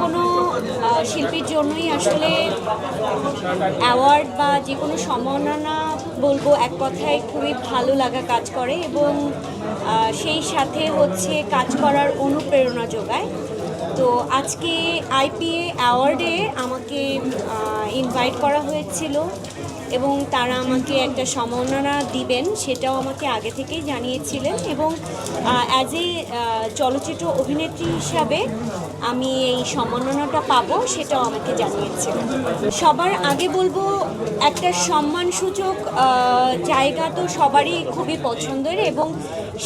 কোনো শিল্পীর জন্যই আসলে অ্যাওয়ার্ড বা যে কোনো সম্মাননা বলব এক কথায় খুবই ভালো লাগা কাজ করে এবং সেই সাথে হচ্ছে কাজ করার অনুপ্রেরণা যোগায়। তো আজকে আইপিএ অ্যাওয়ার্ডে আমাকে ইনভাইট করা হয়েছিল এবং তারা আমাকে একটা সম্মাননা দিবেন সেটাও আমাকে আগে থেকেই জানিয়েছিলেন এবং অ্যাজ এ চলচ্চিত্র অভিনেত্রী হিসাবে আমি এই সম্মাননাটা পাবো সেটাও আমাকে জানিয়েছিলেন। সবার আগে বলব, একটা সম্মানসূচক জায়গা তো সবারই খুবই পছন্দের এবং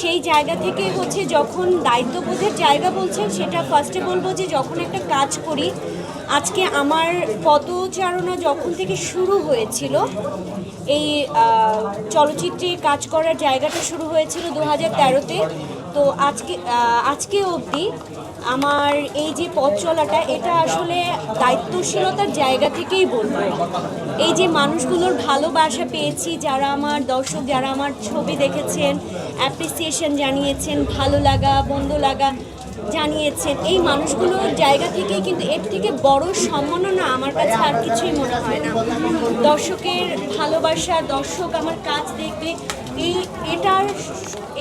সেই জায়গা থেকে হচ্ছে যখন দায়িত্ববোধের জায়গা বলছেন সেটা ফার্স্টে বলব যে যখন একটা কাজ করি আজকে আমার পদচারণা যখন থেকে শুরু হয়েছিল, এই চলচ্চিত্রে কাজ করার জায়গাটা শুরু হয়েছিল দু হাজার তেরোতে। তো আজকে আজকে অবধি আমার এই যে পথ চলাটা, এটা আসলে দায়িত্বশীলতার জায়গা থেকেই বলব। এই যে মানুষগুলোর ভালোবাসা পেয়েছি, যারা আমার দর্শক, যারা আমার ছবি দেখেছেন অ্যাপ্রিসিয়েশন জানিয়েছেন, ভালো লাগা বন্ধ লাগা জানিয়েছেন, এই মানুষগুলোর জায়গা থেকেই কিন্তু এর থেকে বড় সম্মাননা আমার কাছে আর কিছুই মনে হয় না। দর্শকের ভালোবাসা, দর্শক আমার কাজ দেখবে, এই এটার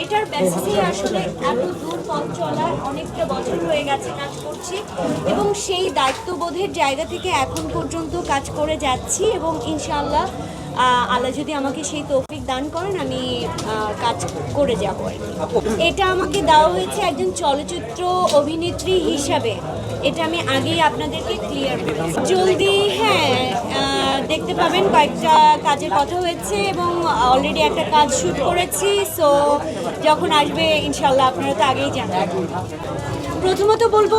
এটার বেসিসে আসলে এত দূর পথ চলা অনেকটা বছর হয়ে গেছে কাজ করছি এবং সেই দায়িত্ববোধের জায়গা থেকে এখন পর্যন্ত কাজ করে যাচ্ছি এবং ইনশাআল্লাহ আল্লাহ যদি আমাকে সেই তৌফিক দান করেন আমি আহ, কাজ করে যাব আর এটা আমাকে দেওয়া হয়েছে একজন চলচ্চিত্র অভিনেত্রী হিসাবে। এটা আমি আগেই আপনাদেরকে ক্লিয়ার করেছি। জলদি দেখতে পাবেন কয়েকটা কাজের কথা হয়েছে এবং অলরেডি একটা কাজ শ্যুট করেছি সো যখন আসবে ইনশাল্লাহ আপনারা তো আগেই জানেন। প্রথমত বলব,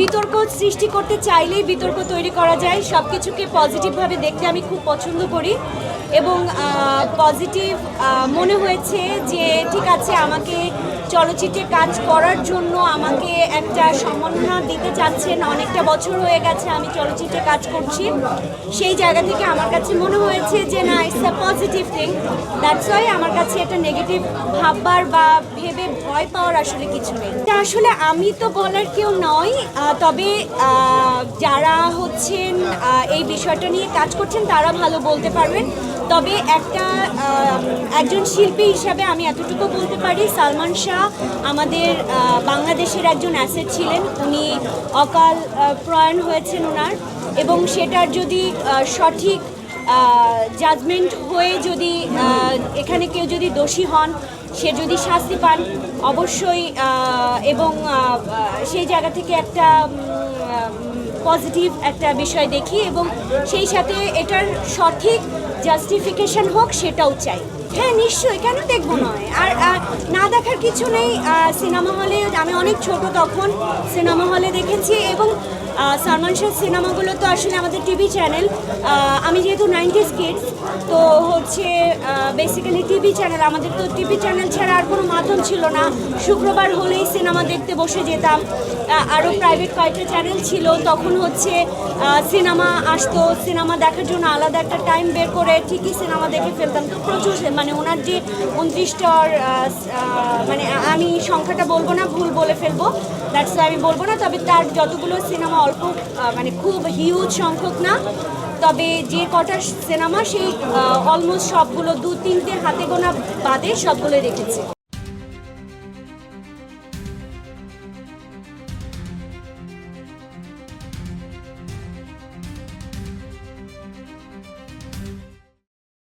বিতর্ক সৃষ্টি করতে চাইলেই বিতর্ক তৈরি করা যায় সব কিছুকে পজিটিভভাবে দেখতে আমি খুব পছন্দ করি এবং পজিটিভ মনে হয়েছে যে ঠিক আছে, আমাকে চলচ্চিত্রে কাজ করার জন্য আমাকে একটা সম্মাননা দিতে চাচ্ছেন, অনেকটা বছর হয়ে গেছে আমি চলচ্চিত্রে কাজ করছি। সেই জায়গা থেকে আমার কাছে মনে হয়েছে যে, না it's a positive thing that's why আমার কাছে একটা নেগেটিভ ভাববার বা ভেবে ভয় পাওয়ার আসলে কিছু নেই। আসলে আমি তো বলার কেউ নয় তবে যারা হচ্ছেন এই বিষয়টা নিয়ে কাজ করছেন, তারা ভালো বলতে পারবেন। তবে একটা একজন শিল্পী হিসাবে আমি এতটুকু বলতে পারি, সালমান শাহ আমাদের বাংলাদেশের একজন অ্যাসেট ছিলেন। উনি অকাল প্রয়াণ হয়েছেন ওনার। এবং সেটার যদি সঠিক জাজমেন্ট হয়ে যদি এখানে কেউ যদি দোষী হন, সে যদি শাস্তি পান, অবশ্যই এবং সেই জায়গা থেকে একটা পজিটিভ একটা বিষয় দেখি এবং সেই সাথে এটার সঠিক জাস্টিফিকেশন হোক, সেটাও চাই। হ্যাঁ নিশ্চয়ই। কেন দেখব নয়? আর না দেখার কিছু নেই। সিনেমা হলে আমি অনেক ছোট তখন সিনেমা হলে দেখেছি এবং সালমান শাহ সিনেমাগুলো তো আসলে আমাদের টিভি চ্যানেল। আমি যেহেতু নাইনটিস কিডস, তো হচ্ছে বেসিক্যালি টিভি চ্যানেল। আমাদের তো টিভি চ্যানেল ছাড়া আর কোনো মাধ্যম ছিল না। শুক্রবার হলেই সিনেমা দেখতে বসে যেতাম। আরও প্রাইভেট কয়েকটা চ্যানেল ছিল। তখন হচ্ছে সিনেমা আসতো। সিনেমা দেখার জন্য আলাদা একটা টাইম বের করে ঠিকই সিনেমা দেখে ফেলতাম। তো প্রচুর মানে ওনার যে উনত্রিশটার মানে আমি সংখ্যাটা বলব না, ভুল বলে ফেলব। দ্যাটস আমি বলব না, তবে তার যতগুলো সিনেমা অল্প মানে খুব হিউজ সংখ্যক না, তবে যে কটা সিনেমা সেই অলমোস্ট সবগুলো দু তিনটের হাতে গোনা বাদে সবগুলো রেখেছে